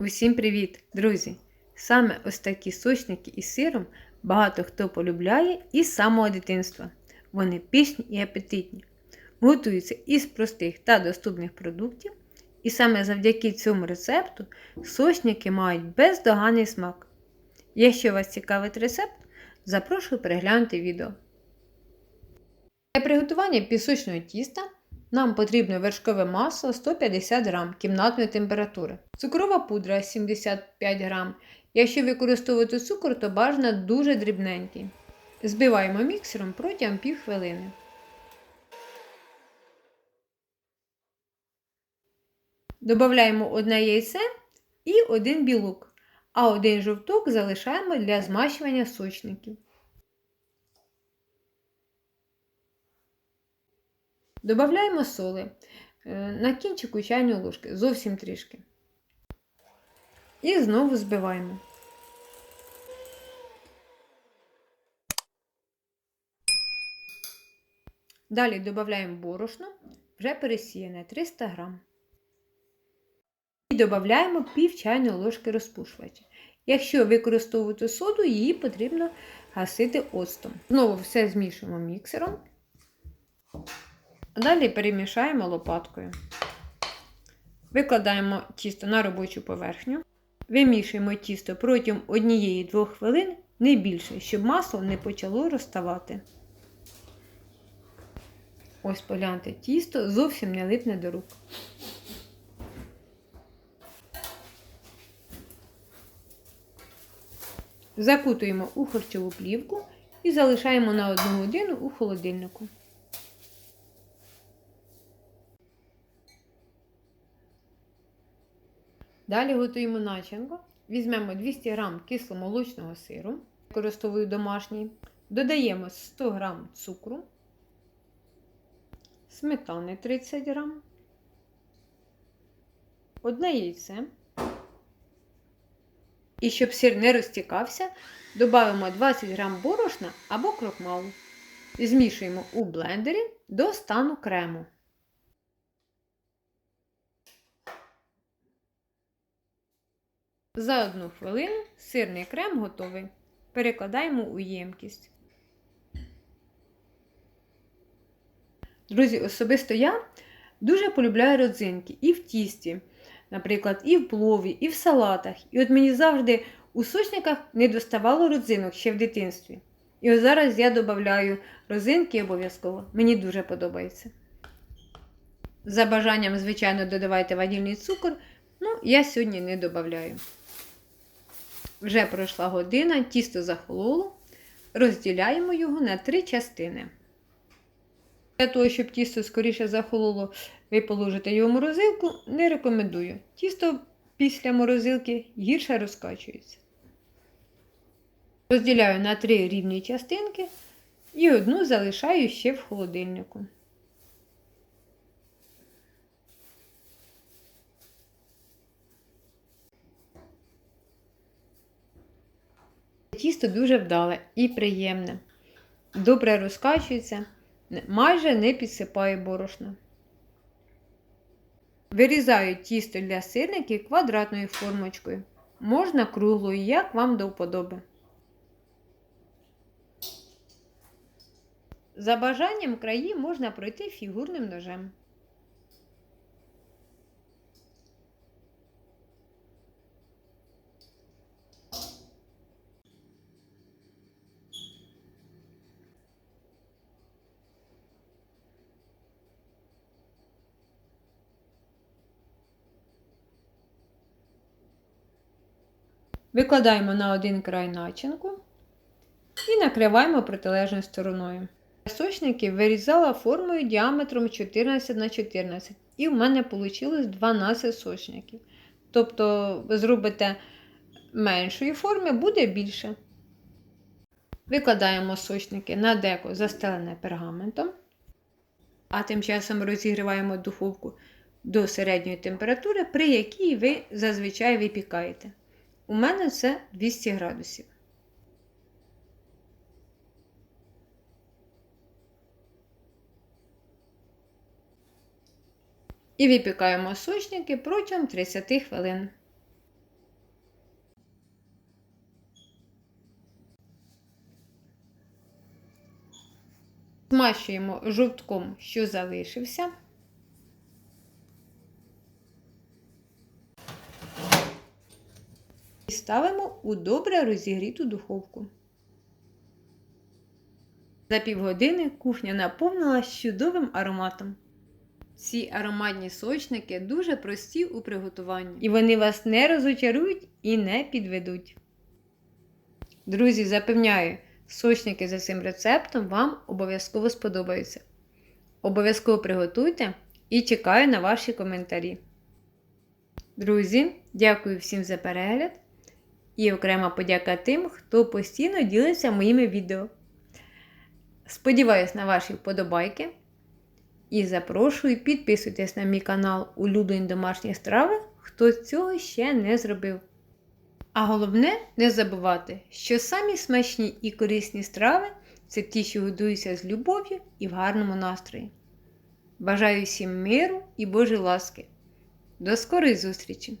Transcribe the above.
Усім привіт, друзі! Саме ось такі сочники із сиром багато хто полюбляє із самого дитинства. Вони пішні і апетитні, готуються із простих та доступних продуктів, і саме завдяки цьому рецепту сочники мають бездоганний смак. Якщо вас цікавить рецепт, запрошую переглянути відео. Для приготування пісочного тіста нам потрібно вершкове масло 150 г кімнатної температури, цукрова пудра 75 г. Якщо використовувати цукор, то бажано дуже дрібненький. Збиваємо міксером протягом пів хвилини. Додаємо одне яйце і один білок, а один жовток залишаємо для змащування сочників. Додаємо соли е, на кінчику чайної ложки, зовсім трішки. І знову збиваємо. Далі додаємо борошно, вже пересіяне 300 г. І додаємо пів чайної ложки розпушувача. Якщо використовувати соду, її потрібно гасити оцтом. Знову все змішуємо міксером. Далі перемішаємо лопаткою. Викладаємо тісто на робочу поверхню. Вимішуємо тісто протягом 1-2 хвилин, не більше, щоб масло не почало розставати. Ось погляньте, тісто зовсім не липне до рук. Закутуємо у харчову плівку і залишаємо на 1 годину у холодильнику. Далі готуємо начинку. Візьмемо 200 г кисломолочного сиру, використовую домашній. Додаємо 100 г цукру, сметани 30 г, одне яйце. І щоб сир не розтікався, додаємо 20 г борошна або крохмалу. Змішуємо у блендері до стану крему. За одну хвилину сирний крем готовий. Перекладаємо у ємкість. Друзі, особисто я дуже полюбляю родзинки і в тісті, наприклад, і в плові, і в салатах. І от мені завжди у сочниках не доставало родзинок ще в дитинстві. І ось зараз я додаю розинки обов'язково. Мені дуже подобається. За бажанням, звичайно, додавайте ванільний цукор. Ну, я сьогодні не додаю. Вже пройшла година, тісто захололо, розділяємо його на три частини. Для того, щоб тісто скоріше захололо, ви положите його в морозилку, не рекомендую. Тісто після морозилки гірше розкачується. Розділяю на три рівні частинки і одну залишаю ще в холодильнику. Тісто дуже вдале і приємне. Добре розкачується, майже не підсипає борошна. Вирізаю тісто для сирників квадратною формочкою. Можна круглою, як вам до вподоби. За бажанням краї можна пройти фігурним ножем. Викладаємо на один край начинку і накриваємо протилежною стороною. Сочники вирізала формою діаметром 14 на 14 і в мене вийшло 12 сочників. Тобто, ви зробите меншої форми, буде більше. Викладаємо сочники на деко, застелене пергаментом, а тим часом розігріваємо духовку до середньої температури, при якій ви зазвичай випікаєте. У мене це 200 градусів. І випікаємо сочники протягом 30 хвилин. Змащуємо жовтком, що залишився. Ставимо у добре розігріту духовку. За півгодини кухня наповнилась чудовим ароматом. Ці ароматні сочники дуже прості у приготуванні, і вони вас не розочарують і не підведуть. Друзі, запевняю, сочники за цим рецептом вам обов'язково сподобаються. Обов'язково приготуйте і чекаю на ваші коментарі. Друзі, дякую всім за перегляд і окрема подяка тим, хто постійно ділиться моїми відео. Сподіваюсь на ваші вподобайки. І запрошую підписуйтесь на мій канал Улюблені домашні страви, хто цього ще не зробив. А головне не забувати, що самі смачні і корисні страви це ті, що годуються з любов'ю і в гарному настрої. Бажаю всім миру і Божої ласки. До скорої зустрічі!